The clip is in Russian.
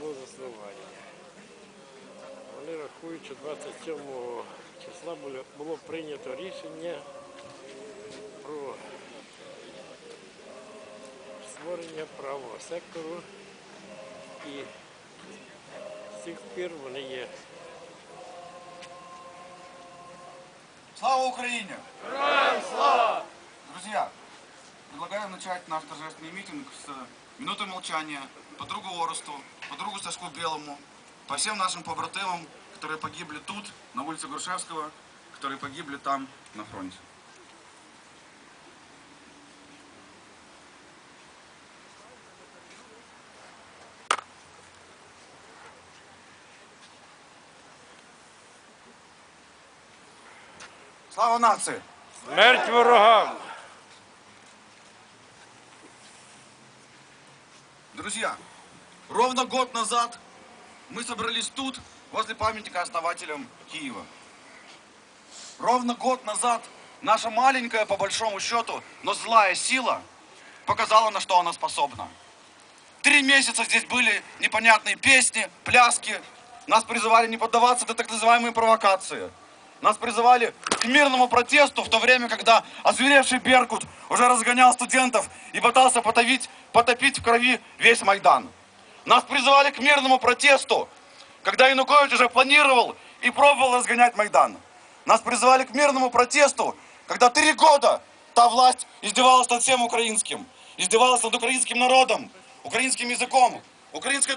існування. Вони рахують, що 27 числа було, прийнято рішення про створення правого сектору і з цих пір вони є. Слава Украине! Предлагаю начать наш торжественный митинг с минуты молчания по другу Оросту, по другу Сашку Белому, по всем нашим побратимам, которые погибли тут, на улице Грушевского, которые погибли там, на фронте. Слава нации! Смерть ворогам! Друзья, ровно год назад мы собрались тут, возле памятника основателям Киева. Ровно год назад наша маленькая, по большому счету, но злая сила показала, на что она способна. Три месяца здесь были непонятные песни, пляски. Нас призывали не поддаваться на так называемые провокации. Нас призывали к мирному протесту в то время, когда озверевший Беркут уже разгонял студентов и пытался потопить, потопить в крови весь Майдан. Нас призывали к мирному протесту, когда Янукович уже планировал и пробовал разгонять Майдан. Нас призывали к мирному протесту, когда три года та власть издевалась над всем украинским, издевалась над украинским народом, украинским языком, украинской